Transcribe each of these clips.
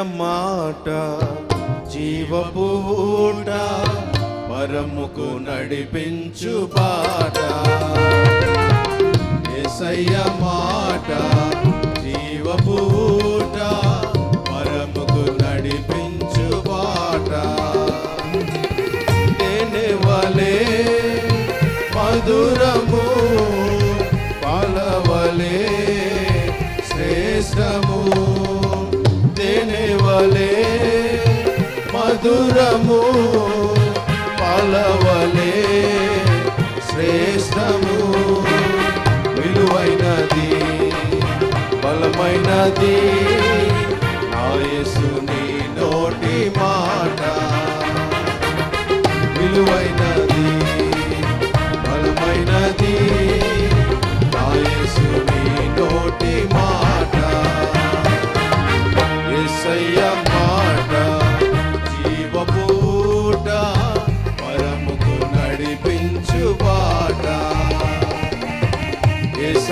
మాట జీవపూట పరముకు నడిపించు పాట. ఎసయ్య మాట జీవపూట పరముకు నడిపించు పాట. తేనె వలే మధురం తేనె మధురము పాలవలే శ్రేష్టము విలువైనది బలమైనది. నా నోటి మాట విలువైనది.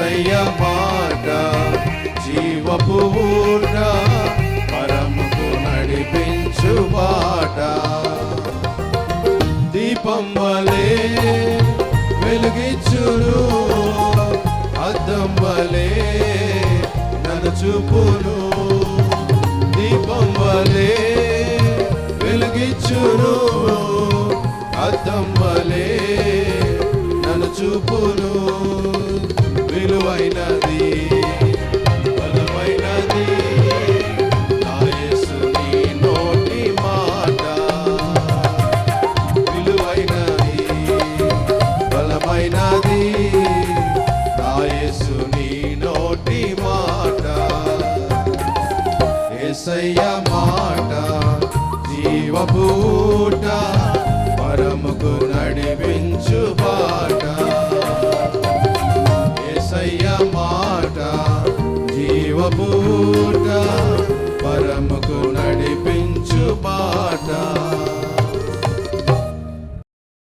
యేసయ్య మాట జీవపూట పరముకు నడిపించు బాట. దీపం వలే వెలుగిచ్చును అద్దం వలే నన్ను చూపును దీపం వలే వెలుగిచ్చును అద్దం వలే నన్ను ఏసయ్య మాట జీవపూట పరముకు నడిపించు పాట. ఏసయ్య మాట జీవపూట పరముకు నడిపించు పాట.